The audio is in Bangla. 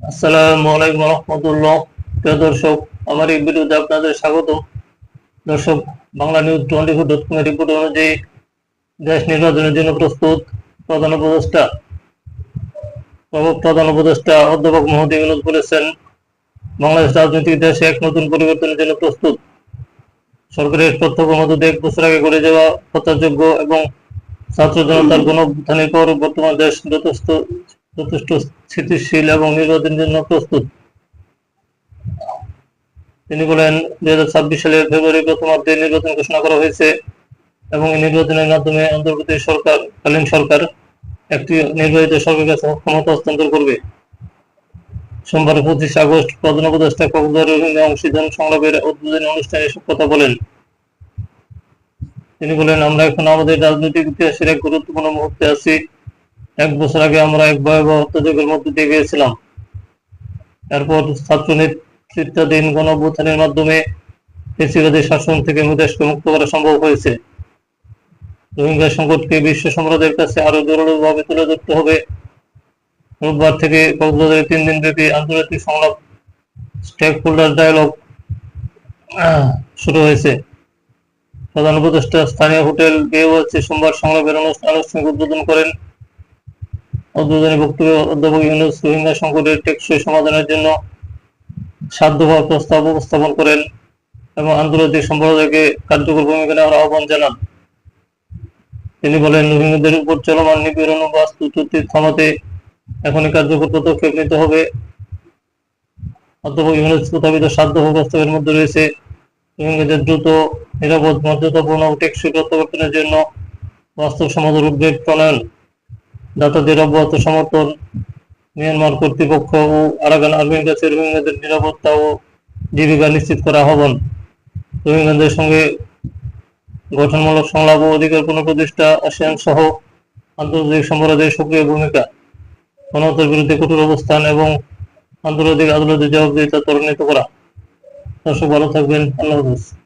আসসালামু আলাইকুম রহমতুল্লাহ। প্রিয় দর্শক, আমার এই ভিডিওতে আপনাদের স্বাগত দর্শক Bangla news twenty four dot কমের রিপোর্ট অনুযায়ী দেশ নির্বাচনের জন্য প্রস্তুত প্রধান উপদেষ্টা প্রধান উপদেষ্টা অধ্যাপক মোহাম্মদ ইউনুস বলেছেন, বাংলাদেশ রাজনৈতিক দেশে এক নতুন পরিবর্তনের জন্য প্রস্তুত। সরকারের তথ্য কর্মসূচি এক বছর আগে করে যাওয়া হত্যাযোগ্য এবং ছাত্র জনতার গণঅভ্যুত্থানের পর বর্তমান দেশ যথেষ্ট যথেষ্ট স্থিতিশীল এবং নির্বাচনের জন্য প্রস্তুত। তিনি বলেন, দুই হাজার ছাব্বিশ সালের ফেব্রুয়ারি প্রথমার্ধে নির্বাচন ঘোষণা করা হয়েছে এবং এই নির্বাচনের মাধ্যমে অন্তর্বর্তী সরকার কালীন সরকার একটি নির্বাচিত কাছে ক্ষমতা হস্তান্তর করবে। সোমবার পঁচিশ আগস্ট প্রধান উপদেষ্টা কক্সবাজার রোহিঙ্গা অংশীদান সংলাপের উদ্বোধনী অনুষ্ঠানে এসব কথা বলেন। তিনি বলেন, আমরা এখন আমাদের রাজনৈতিক ইতিহাসের এক গুরুত্বপূর্ণ মুহূর্তে আছি। এক বছর আগে আমরা এক ভয়াবহ হত্যাযোগের মধ্যে দিয়ে গিয়েছিলাম। এরপর ছাত্র নেতৃত্বাধীন গণ অভ্যুত্থানের মাধ্যমে ফেসিবাদী শাসন থেকে দেশকে মুক্ত করা সম্ভব হয়েছে। রোহিঙ্গা সংকটকে বিশ্ব সম্প্রদায়ের কাছে আরও জোরালোভাবে তুলে ধরতে হবে। রোববার থেকে কক্সবাজারে তিন দিন ব্যাপী আন্তর্জাতিক সংলাপ স্টেক হোল্ডার ডায়ালগ শুরু হয়েছে। প্রধান উপদেষ্টা স্থানীয় হোটেল বেওয়াচে সোমবার সংলাপের আনুষ্ঠানিক উদ্বোধন করেন উদ্বোধনী অধ্যাপক ইউনুস রোহিঙ্গা সংকটের টেকসই সমাধানের জন্য প্রস্তাব উপস্থাপন করেন এবং আন্তর্জাতিক সম্প্রদায়কে কার্যকর ভূমিকা নেওয়ার আহ্বান জানান। তিনি বলেন, রোহিঙ্গাদের উপর চলমান নিপীড়ন বাস্তুচ্যুতি থামাতে এখনই কার্যকর পদক্ষেপ নিতে হবে। অধ্যাপক ইউনুস প্রস্তাবিত সাত দফা প্রস্তাবের মধ্যে রয়েছে, রোহিঙ্গাদের দ্রুত, নিরাপদ, মর্যাদাপূর্ণ টেকসই প্রত্যাবর্তনের জন্য বাস্তব সমাধান উদ্বেগ প্রণয়ন। দাতাদের অব্যাহত সমর্থন মিয়ানমার কর্তৃপক্ষ ও আরাকান আর্মির কাছে রোহিঙ্গাদের নিরাপত্তা ও জীবিকা নিশ্চিত করা আহ্বান। রোহিঙ্গাদের সঙ্গে গঠনমূলক সংলাপ ও অধিকার পুনঃপ্রতিষ্ঠা আসিয়ান সহ আন্তর্জাতিক সম্প্রদায়ের সক্রিয় ভূমিকা। গণহত্যার বিরুদ্ধে কঠোর অবস্থান এবং আন্তর্জাতিক আদালতের জবাবদিহিতা ত্বরান্বিত করা। দর্শক, ভালো থাকবেন। আল্লাহ হাফিজ।